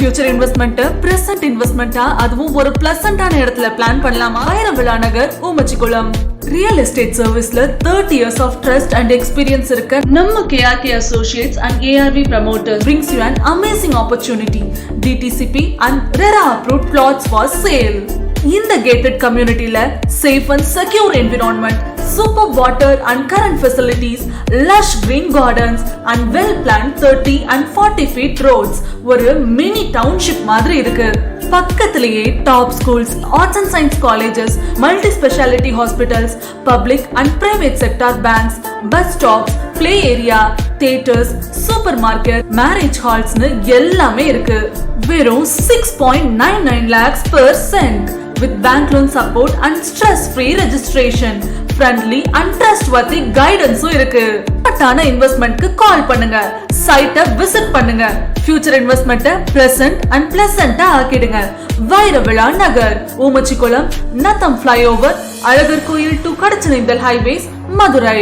Future investment present இன்வெஸ்ட்மெண்டா அதுவும் ஒரு பிளசண்டான இடத்துல பிளான் பண்ணலாமா? விழா நகர் ஊமச்சிக்குளம். ரியல் எஸ்டேட் சர்வீஸ்ல thirty years of trust and experience இருக்க. நம்ம KRK associates and ARV promoter brings you and amazing opportunity DTCP and RERA approve plots for sale இந்த gated கம்யூனிட்டியில safe and secure environment super water and current facilities lush green gardens and well plan thirty and forty feet roads ஒரு mini township மாதிரி இருக்கு. பக்கத்திலேயே top schools arts and science colleges multi speciality hospitals public and private sector banks bus stops play area theatres supermarket marriage ஹால்ஸ்னு எல்லாமே இருக்கு. வெறும் six point nine nine lakhs per cent bank loan support and stress free registration friendly and trustworthy கைடன்ஸும் இருக்கு. பட்டான இன்வெஸ்ட்மெண்ட்க்கு call பண்ணுங்க. சைட்டை visit பண்ணுங்க. Future இன்வெஸ்ட்மெண்ட்டை பிரசன்ட் அண்ட் பிளசண்டா ஆக்கிடுங்க. வைர விழா நகர் ஊமச்சிக்குளம் நத்தம் ஃப்ளைஓவர் அழகர் கோயில் டு கடச்சனைந்தல் ஹைவேஸ் மதுரை.